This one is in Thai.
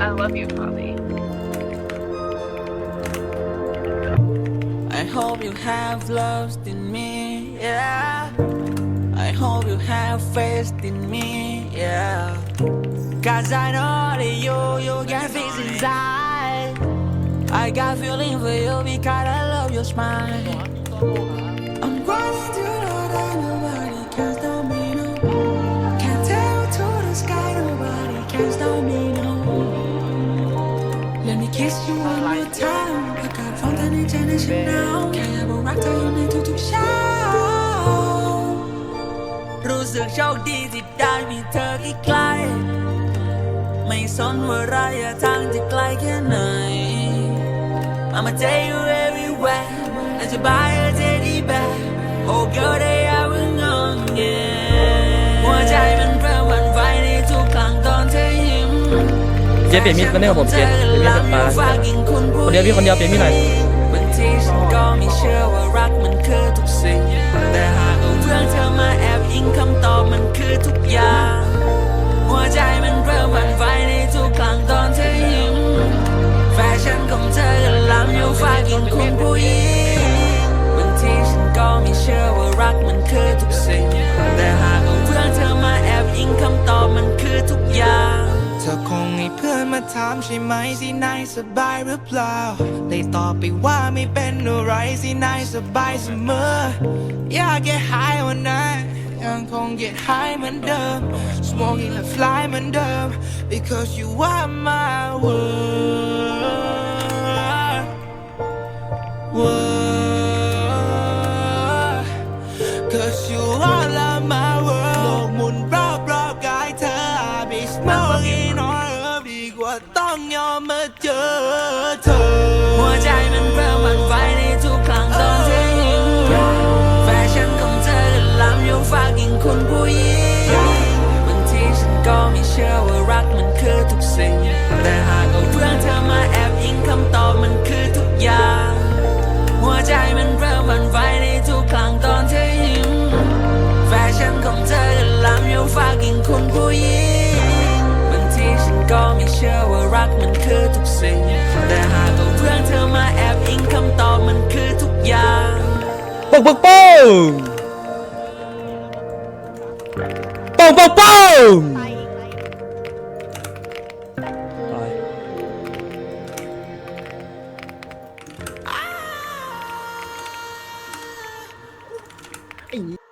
I love you, Poppy. I hope you have loved in me, yeah. I hope you have faith in me, yeah. Cause I know that you, you got things inside. I got feeling for you because I love your smile. I'm running through nobody can stop me. No. Can't tell to the sky, nobody can stop me. Kiss you one more time ประกาศฟ้องเธอในใจในฉันหนาวแค่อยากบอกรักเธออยู่ในทุกๆเช้า รู้สึกโชคดีที่ได้มีเธอใกล้ ไม่สนว่าระยะทางจะไกลแค่ไหน I'ma take you everywhere และจะ buy จ๊เปลี่ยนมีดคนเดียวกับผมเจ๊เปลี่ยนมีดกับปลาคนเดียวพี่คนเดียวเปลี่ยนมีดหน่อยบางทีฉันก็ไม่เชื่อว่ารักมันคือทุกสิ่งแต่หากเอาเรื่องเธอมาแอบอิงคำตอบมันคือทุกอย่าง หัวใจมันเริ่มหวั่นไหวในทุกครั้งตอนเธอยิ้มแฟชั่นของเธอกำลังอยู่ฝากยิงคุณผู้หญิง ถามใช่ไหมสินายสบายหรือเปล่าได้ตอบไปว่าไม่เป็นอะไรสินายสบายเสมอ อยาก get high วันนั้นยังคง get high เหมือนเดิม smoking และ fly เหมือนเดิม because you are my world ต้องยอมมาเจอเธอ หัวใจมันเริ่มหวั่นไหวในทุกครั้งตอนเธอยิ้มแฟชั่นของเธอกำลังอยู่ฝากยิงคุณผู้หญิงบางทีฉันก็ไม่เชื่อว่ารักมันคือทุกสิ่ง แต่หากเอาเรื่องเธอมาแอบอิงคำตอบมันคือทุกอย่าง หัวใจมันเริ่มหวั่นไหวในทุกครั้งตอนเธอยิ้มแฟชั่นของเธอกำลังอยู่ฝากยิงคุณผู้หญิง ก็ไม่เชื่อว่ารักมันคือทุกสิ่ง แต่หากเอาเรื่องเธอมาแอบอิงคำตอบมันคือทุกอย่างปึ้งปึ้งปึ้งปึ้งปึ้งปึ้งไอ้